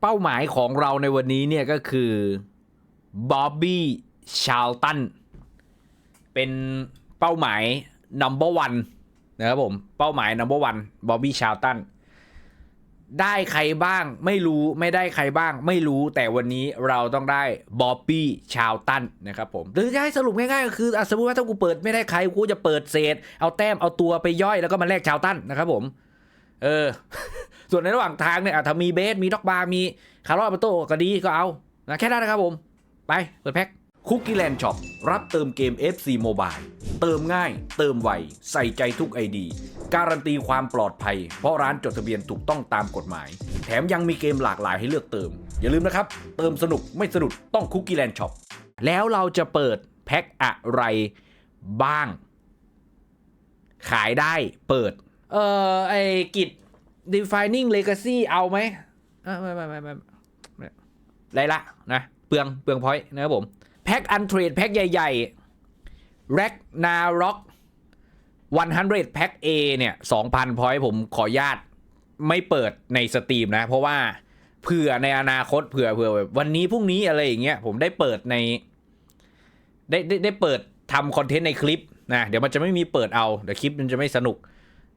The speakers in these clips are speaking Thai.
เป้าหมายของเราในวันนี้เนี่ยก็คือบ๊อบบี้ชาลตันเป็นเป้าหมาย number one นะครับผมเป้าหมาย number one บ๊อบบี้ชาลตันได้ใครบ้างไม่รู้ไม่ได้ใครบ้าง ไม่รู้แต่วันนี้เราต้องได้บ๊อบบี้ชาลตันนะครับผมหรือจะให้สรุปง่ายๆก็คืออะสมมติว่าถ้ากูเปิดไม่ได้ใครกูจะเปิดเศษ เอาแต้มเอาตัวไปย่อยแล้วก็มาแลกชาลตันนะครับผม เออ ส่วนในระหว่างทางเนี่ยอะถ้ามีเบส มีด็อกบาร์มีคาร์ลอปโต้ก็ดีก็เอานะแค่นั้นนะครับผม ไป เปิดแพ็คคุกกี้แลนด์ช็อปรับเติมเกม FC Mobile เติมง่าย เติมไว ใส่ใจทุกไอดี การันตีความปลอดภัย เพราะร้านจดทะเบียนถูกต้องตามกฎหมาย แถมยังมีเกมหลากหลายให้เลือกเติม อย่าลืมนะครับ เติมสนุกไม่สนุกต้องคุกกี้แลนด์ช็อปแล้วเราจะเปิดแพ็คอะไรบ้าง ขายได้เปิด เอ่อไอ้กิจ defining legacy เอาไหมเอ้อไม่ไม่ไม่ไม่ไม่ไรละนะเปลืองเปลืองพอยต์นะครับผม แพ็คอันเทรดแพ็คใหญ่ๆแร็กนาร็อก100แพ็ค A เนี่ย 2,000 พอยต์ผมขออนุญาตไม่เปิดในสตรีมนะ เพราะว่าเผื่อในอนาคตเผื่อเผื่อแบบวันนี้พรุ่งนี้อะไรอย่างเงี้ยผมได้เปิดใน ได้ได้ได้เปิดทำคอนเทนต์ในคลิปนะ เดี๋ยวมันจะไม่มีเปิดเอา เดี๋ยวคลิปมันจะไม่สนุก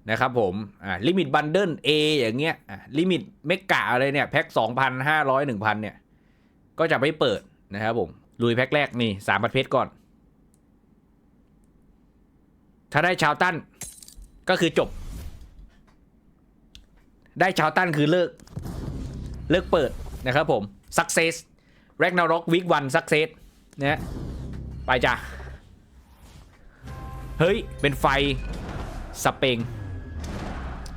นะครับผมอ่าลิมิตบันเดิล A อย่างเงี้ยอ่าลิมิตเมกะอะไรเนี่ยแพ็ค2,500 1,000เนี่ย ก็จะไม่เปิดนะครับผมลุยแพ็คแรกนี่สามประเภทก่อน ถ้าได้ชาวตั้นก็คือจบ ได้ชาวตั้นคือเลิก เลิกเปิดนะครับผม success Ragnarok week 1 success นะฮะไปจ้ะ เฮ้ย เป็นไฟสเปง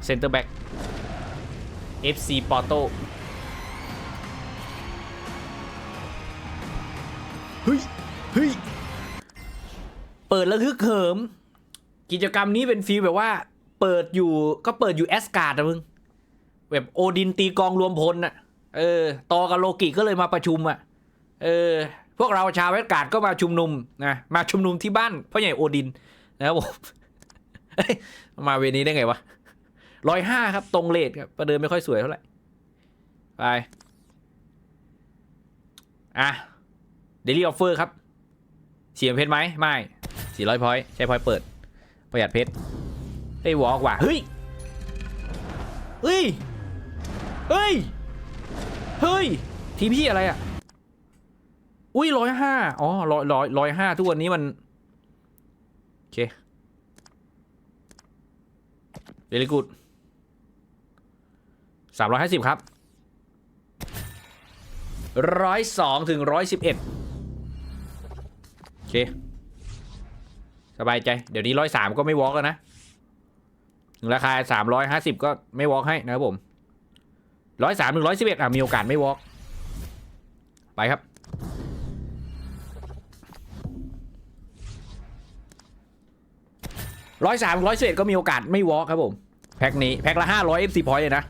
เซนเตอร์แบ็ก FC ปอโตเฮ้ยเฮ้ยเปิดแล้วฮึกเหิม กิจกรรมนี้เป็นฟีลแบบว่า เปิดอยู่ก็เปิดอยู่แอสการ์ดนะมึง แบบโอดินตีกองรวมพลน่ะ เออ ตอกับโลกิก็เลยมาประชุมอะ เออ พวกเราชาวแวดการ์ดก็มาชุมนุมนะ มาชุมนุมที่บ้านพ่อใหญ่โอดินนะครับผมเฮ้ยมาเวนี้ได้ไงวะ ร้อยห้าครับ ตรงเลทครับ ประเดิมไม่ค่อยสวยเท่าไหร่ ไป อะเดลี่ออฟเฟอร์ครับเสียเพชรไหมไม่สี่ร้อยพอยใช้พอยเปิด ประหยัดเพชรได้วอล์กว่ะเฮ้ยเฮ้ย เฮ้ย เฮ้ย ทีพี่อะไรอะ อุ้ยร้อยห้าอ๋อร้อยร้อยร้อยห้าทุกวันนี้มัน โอเคเดลิกูดามร้อยห้าสิบครับร้อยสองถึงร้อยสิบเอ็ดโอเค สบายใจ เดี๋ยวนี้ร้อยสามก็ไม่วอล์กแล้วนะถึงราคาสามร้อยห้าสิบก็ไม่วอล์กให้นะครับผมร้อยสามถึงร้อยสิบเอ็ดอะ มีโอกาสไม่วอล์กไปครับร้อยสามร้อยสิบเอ็ดก็มีโอกาสไม่วอล์กครับผม แพ็คนี้ แพ็คละห้าร้อยเอฟซีพอยต์เลยนะ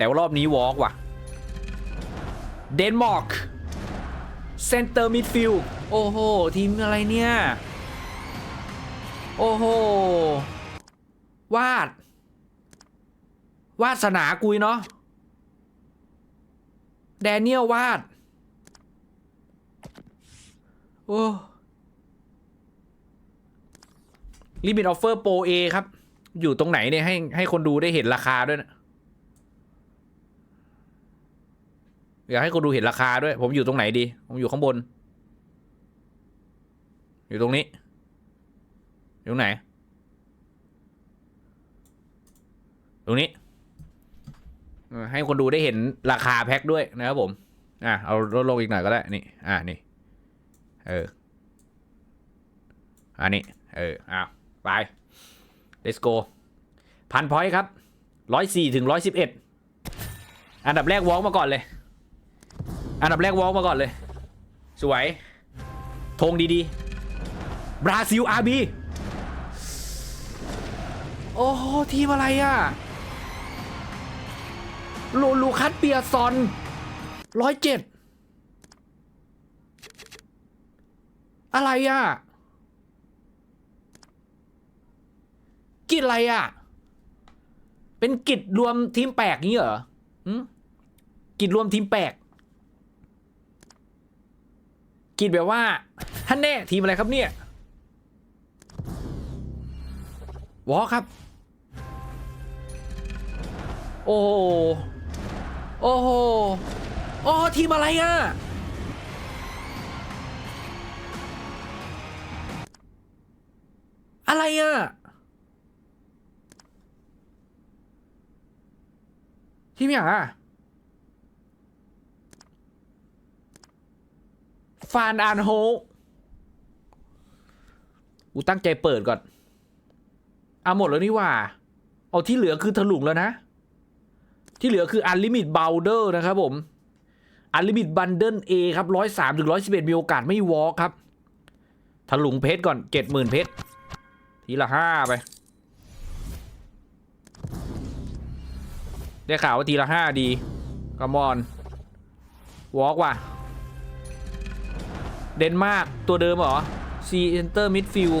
แต่ว่ารอบนี้วอล์กว่ะ เดนมาร์กเซนเตอร์มิดฟิลด์โอ้โห ทีมอะไรเนี่ย โอ้โห วาด วาดสนากุยเนาะแดเนียลวาด โอ้ลิมิตออฟเฟอร์โปรเอครับ อยู่ตรงไหนเนี่ยให้ให้คนดูได้เห็นราคาด้วยนะ อยากให้คนดูเห็นราคาด้วย ผมอยู่ตรงไหนดี ผมอยู่ข้างบน อยู่ตรงนี้ อยู่ตรงไหน ตรงนี้ ให้คนดูได้เห็นราคาแพ็คด้วยนะครับผม อะ เอาลดลงอีกหน่อยก็ได้ นี่ อะ นี่ เออ อันนี้ เออ อ้าว ไป let's go พันพอยต์ครับร้อยสี่ถึงร้อยสิบเอ็ดอันดับแรกวอล์กมาก่อนเลย อันดับแรกวอล์กมาก่อนเลย สวยธงดีๆ บราซิลอาร์บีโอ้โหทีมอะไรอะลูลูคัสเปียซอนร้อยเจ็ดอะไรอะกิจอะไรอะ เป็นกิจรวมทีมแปลกนี้เหรอหกิจรวมทีมแปลก กิจแบบว่าท่านแน่ทีมอะไรครับเนี่ยวอครับ โอ้โหโอ้โหโอ้ทีมอะไรอะอะไรอะทีมอย่างอะ ฟานอานโฮกูตั้งใจเปิดก่อน เอาหมดแล้วนี่ว่า เอาที่เหลือคือถลุงแล้วนะ ที่เหลือคือ Unlimit Boulder นะครับผม Unlimit Bundle A ครับร้อยสามถึงร้อยสิบเอ็ดมีโอกาสไม่วอลครับถลุงเพชรก่อนเจ็ดหมื่นเพชร ทีละห้าไป ได้ข่าวว่าทีละห้าดีกระมอนวอล์กว่ะ เดนมาร์กตัวเดิมเหรอ C Enter Midfield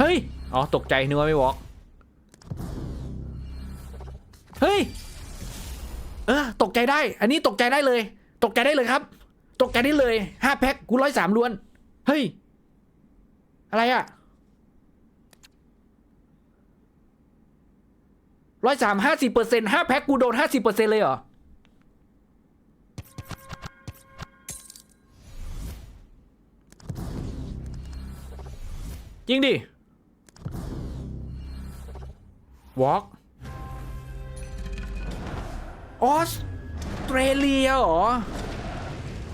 เฮ้ย อ๋อ ตกใจนึกว่าไม่วอล์กเฮ้ย เออ ตกใจได้ อันนี้ตกใจได้เลย ตกใจได้เลยครับ ตกใจได้เลยห้าแพ็คกูร้อยสามล้วน เฮ้ย อะไรอะ ร้อยสามห้าสิบเปอร์เซ็นต์ห้าแพ็คกูโดนห้าสิบเปอร์เซ็นต์เลยเหรอ จริงดิวอล์กออสเตรเลียเหรอ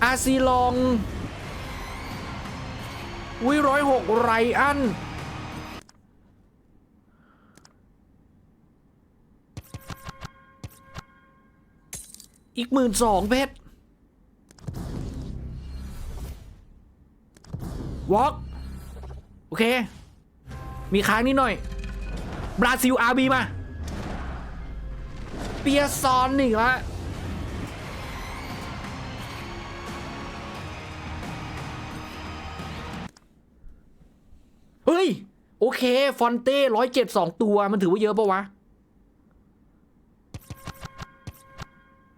อาซีลองวิร้อยหกไรอัน อีกหมื่นสองเพชรวอล์กโอเค มีค้างนิดหน่อย บราซิลอาร์บีมา เปียซอนอีกละเฮ้ย โอเค ฟอนเต้ร้อยเจ็ดสองตัวมันถือว่าเยอะปะวะ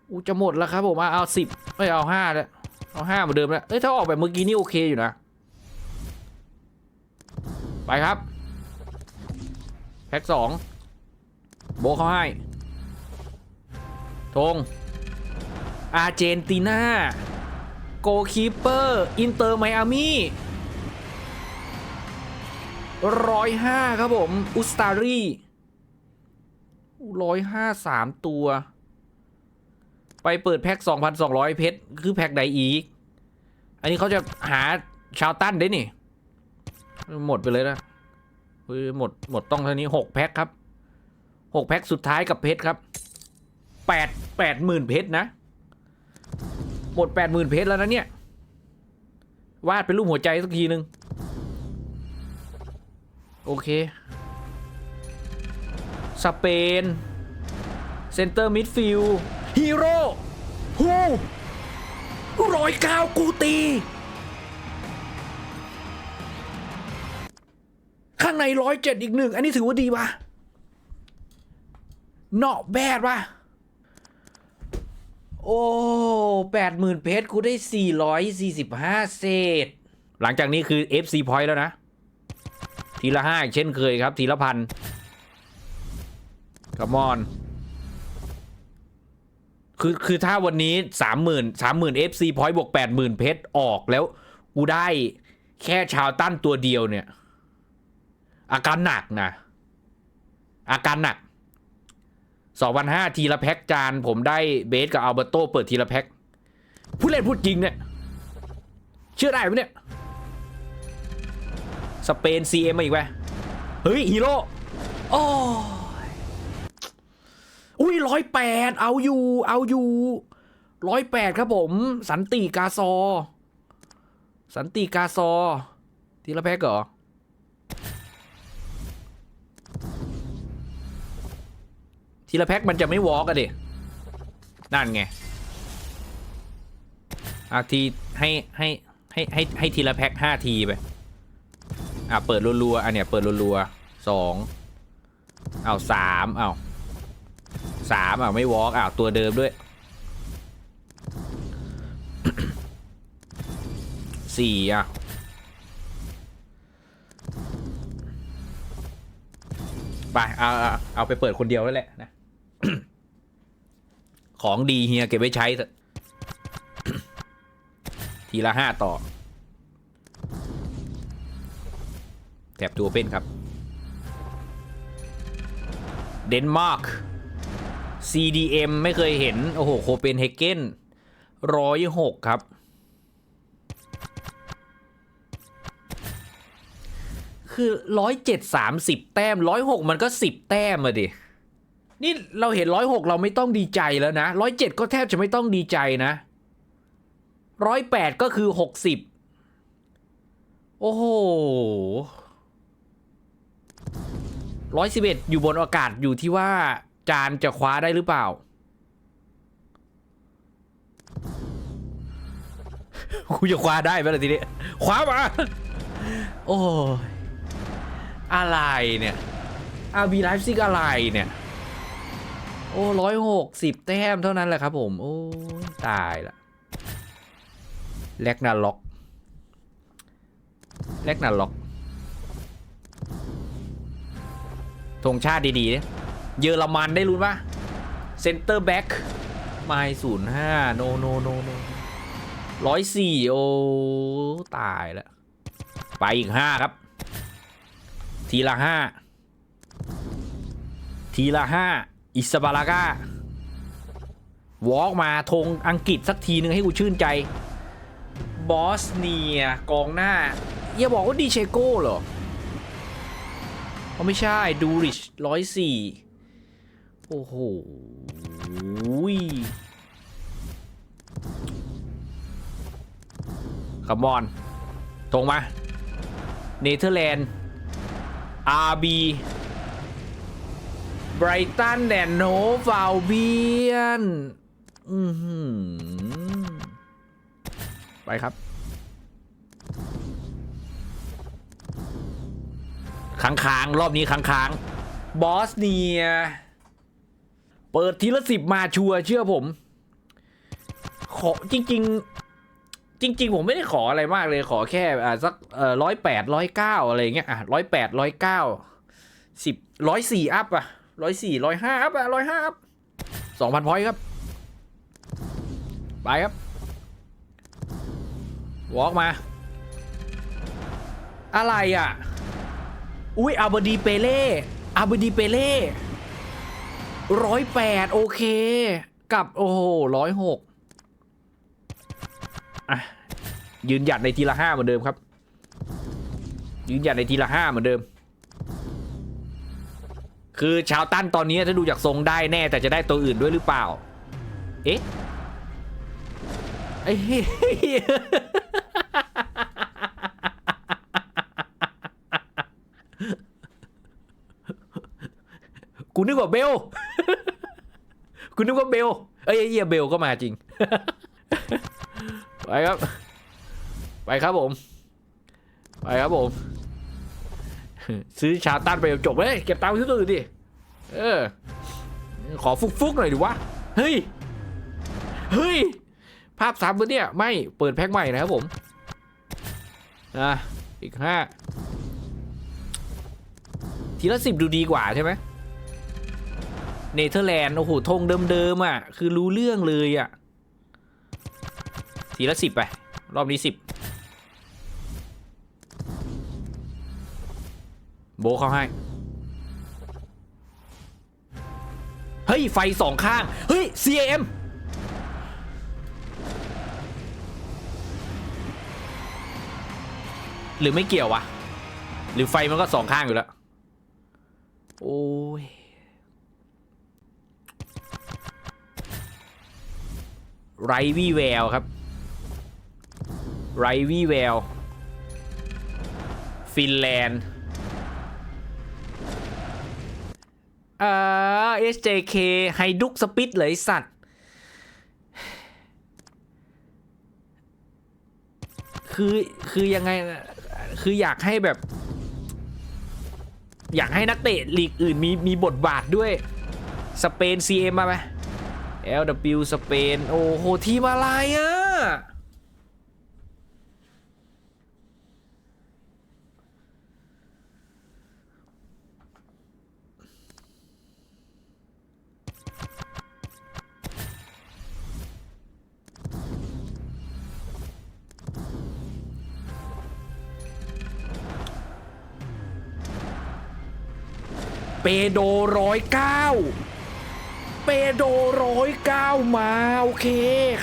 อูจะหมดแล้วครับผมเอาสิบไม่เอาห้าแล้วเอาห้าเหมือนเดิมแล้วเอ้ยถ้าออกแบบเมื่อกี้นี่โอเคอยู่นะ ไปครับ แพ็กสองโบเขาให้ธงอาร์เจนตินาโกคีเปอร์ อินเตอร์ไมอามี่ร้อยห้าครับผม อุสตารีร้อยห้าสามตัว ไปเปิดแพ็ก2,200 เพชร คือแพ็กใดอีก อันนี้เขาจะหาชาวตั้นได้นี่ หมดไปเลยนะหมดหมดต้องเท่านี้หกแพ็คครับหกแพ็คสุดท้ายกับเพชรครับแปดแปดหมื่นเพชรนะ หมดแปดหมื่นเพชรแล้วนะเนี่ย วาดเป็นรูปหัวใจสักทีหนึ่งโอเค สเปน เซนเตอร์มิดฟิลด์ฮีโร่ ฮูร้อยเก้ากูตี ข้างในร้อยเจ็ดอีกหนึ่ง อันนี้ถือว่าดีปะเนาะแบดปะโอ้แปดหมื่นเพชรกูได้สี่ร้อยสี่สิบห้าเศษ หลังจากนี้คือ FC point แล้วนะ ทีละห้าเช่นเคยครับ ทีละพันกมอน คือคือถ้าวันนี้สามหมื่นสามหมื่น FC point บวกแปดหมื่นเพชรออกแล้ว กูได้แค่ชาวตั้นตัวเดียวเนี่ย อาการหนักนะ อาการหนักสองพันห้าทีละแพ็กจาน ผมได้เบสกับอัลเบอร์โตเปิดทีละแพ็กพูดเล่นพูดจริงเนี่ย เชื่อได้ไหมเนี่ย สเปนซีเอ็มมาอีกไหมเฮ้ย ฮีโร่โอ้ อุ้ยร้อยแปดเอาอยู่ เอาอยู่ร้อยแปดครับผม สันติกาซอ สันติกาซอ ทีละแพ็กเหรอ ทีละแพ็คมันจะไม่วอล์กอะดิ นั่นไงอาทีให้ให้ให้ให้ให้ทีละแพ็คห้าทีไป อะเปิดรัวๆอันเนี้ยเปิดรัวๆสอง เอาสามเอา สามเอาไม่วอล์กอ้าวตัวเดิมด้วยสี่อะไปเอาเอาเอาไปเปิดคนเดียวแล้วแหละนะของดีเฮียเก็บไว้ใช้เถอะทีละห้าต่อ แถบตัวเป็นครับ เดนมาร์ก CDM ไม่เคยเห็น โอ้โห โคเปนเฮเกนร้อยหกครับ คือร้อยเจ็ดสามสิบแต้มร้อยหกมันก็สิบแต้มอะดิ นี่เราเห็นร้อยหกเราไม่ต้องดีใจแล้วนะร้อยเจ็ดก็แทบจะไม่ต้องดีใจนะร้อยแปดก็คือหกสิบโอ้โหร้อยสิบเอ็ดอยู่บนอากาศอยู่ที่ว่า จานจะคว้าได้หรือเปล่า กูจะคว้าได้ไหมล่ะทีนี้ คว้ามา โอ้ย อะไรเนี่ยอาบีไลฟ์ซิกอะไรเนี่ย โอ้ร้อยหกสิบแต้มเท่านั้นแหละครับผม โอ้ยตายละแลกนาล็อกแลกนาล็อกธงชาติดีๆเนี่ย เยอรมันได้รู้ปะเซนเตอร์แบ็กไมศูนย์ห้าโนโนโนโนร้อยสี่โอตายแล้ว ไปอีกห้าครับ ทีละห้าทีละห้าอิสบาลาก้าวอล์กมาธงอังกฤษสักทีหนึ่งให้กูชื่นใจ บอสเนียกองหน้า อย่าบอกว่าดีเชโก้เหรอเขาไม่ใช่ ดูริชร้อยสี่ โอ้โหคัมบอน ตรงมาเนเธอร์แลนด์ RB ไบรตันแดนโนฟาวเบียนอือหือไปครับค้างค้างๆรอบนี้ค้างค้างๆบอสเนีย เปิดทีละสิบมาชัวเชื่อผม ขอจริง ๆ จริง ๆ ผมไม่ได้ขออะไรมากเลยขอแค่อ่าสักเอ่อร้อยแปดร้อยเก้าอะไรเงี้ยอะร้อยแปดร้อยเก้าสิบร้อยสี่อัพอะร้อยสี่ร้อยห้าอัพอะร้อยห้าอัพสองพันพอยครับ ไปครับวอล์กมา อะไรอะ อุ้ยอาบดีเปเล่อาบดีเปเล่ ร้อยแปดโอเค กับโอ้โหร้อยหกอะยืนหยัดในทีละห้าเหมือนเดิมครับ ยืนหยัดในทีละห้าเหมือนเดิม คือชาวตั้นตอนนี้ถ้าดูจากทรงได้แน่แต่จะได้ตัวอื่นด้วยหรือเปล่า เอ๊ะไอ้เหี้ยกูนึกว่าเบล กูนึกว่าเบล เอ้ยไอ้เหี้ยเบลก็มาจริง ไปครับ ไปครับผม ไปครับผม ซื้อชาตันไปจบเลยเก็บตังค์ซื้อตัวอื่นดิ เออ ขอฟุกๆหน่อยดิวะ เฮ้ย เฮ้ย ภาพซ้ำปะเนี่ย ไม่ เปิดแพ็คใหม่นะครับผม อะ อีกห้าทีละสิบดูดีกว่าใช่ไหม เนเธอร์แลนด์โอ้โหธงเดิมๆอะ คือรู้เรื่องเลยอะ ทีละสิบไป รอบนี้สิบโบเขาให้ เฮ้ย ไฟสองข้าง เฮ้ย CAM หรือไม่เกี่ยววะ หรือไฟมันก็สองข้างอยู่แล้ว โอ้ย ไรวี่แววครับไรวี่แววฟินแลนด์เอ่อ SJK ไฮดุกสปิดเลยสัตว์ คือคือยังไง คืออยากให้แบบ อยากให้นักเตะลีกอื่นมีมีบทบาทด้วย สเปน CM มาไหม LW สเปนโอ้โห ทีมอะไรอะ เปโดร้อยเก้า เปโดร้อยเก้ามา โอเค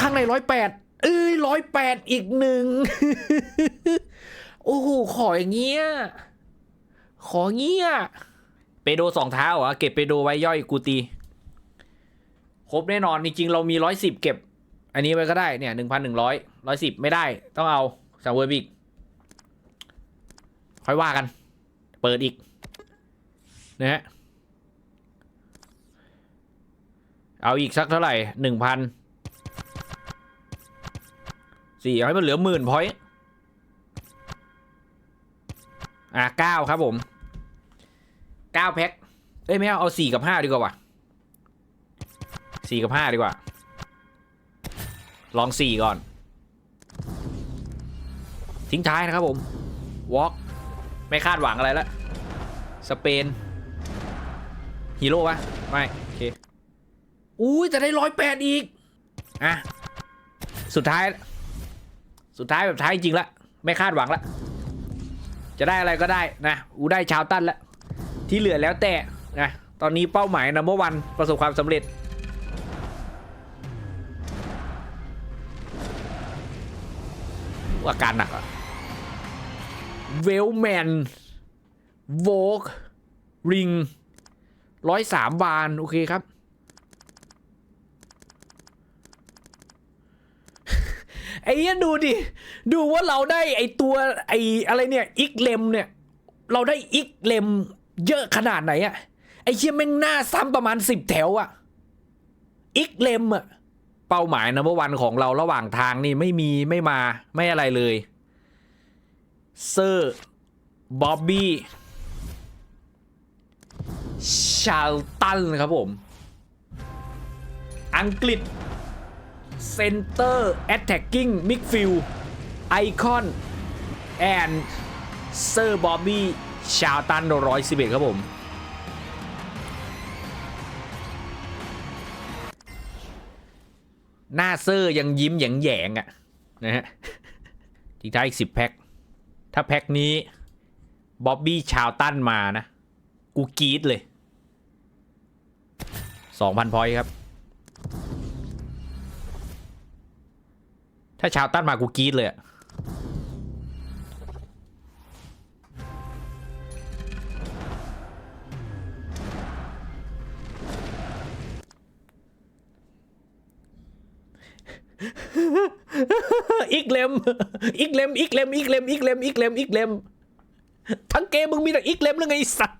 ข้างในร้อยแปดเอ้ยร้อยแปดอีกหนึ่งโอ้โหขออย่างเงี้ย ขอเงี้ย เปโดสองเท้าเหรอ เก็บเปโดไว้ย่อยกูตี ครบแน่นอนจริงๆเรามีร้อยสิบเก็บ อันนี้ไว้ก็ได้เนี่ยหนึ่งพันหนึ่งร้อยร้อยสิบไม่ได้ ต้องเอาสามเวอร์บิกค่อยว่ากัน เปิดอีกนะฮะ เอาอีกสักเท่าไหร่หนึ่งพันสี่เอาให้มันเหลือหมื่นพอยต์อะเก้าครับผมเก้าแพ็คเอ้ยไม่เอาเอาสี่กับห้าดีกว่าว่ะสี่กับห้าดีกว่า ลองสี่ก่อน ทิ้งท้ายนะครับผมวอล์กไม่คาดหวังอะไรแล้วสเปนฮีโร่ปะไม่ โอเค อุ้ยจะได้ร้อยแปดอีก อะ สุดท้าย สุดท้ายแบบท้ายจริงละ ไม่คาดหวังละ จะได้อะไรก็ได้นะอูได้ชาวตั้นละที่เหลือแล้วแต่นะตอนนี้เป้าหมายนัมเบอร์วันประสบความสำเร็จ อาการหนักอะเวลแมนโวกริงร้อยสามบาน โอเคครับ ไอ้เนี้ยดูดิ ดูว่าเราได้ไอ้ตัวไอ้อะไรเนี่ยอิกเลมเนี่ย เราได้อิกเลมเยอะขนาดไหนอะไอ้เชี่ยแม่งหน้าซ้ำประมาณสิบแถวอะอิกเลมอะเป้าหมายนัมเบอวันของเราระหว่างทางนี่ไม่มีไม่มาไม่อะไรเลยเซอร์บ๊อบบี้ชาลตันครับผม อังกฤษ เซนเตอร์แอตแทกกิ้งมิกฟิลไอคอนแอนเซอร์บอบบี้ชาลตันร้อยสิบเอ็ดครับผม หน้าเซอร์ยังยิ้มแยงแยงอะนะฮะทิ้งท้ายอีกสิบแพ็ค ถ้าแพ็คนี้บ๊อบบี้ชาวตันมานะ กูกีดเลยสองพันพอยครับ ถ้าชาวตันมากูกรีดเลยอะอีกเลมอีกเลมอีกเลมอีกเลมอีกเลมอีกเลมอีกเลมทั้งเกมมึงมีแต่อีกเลมหรือไงสัตว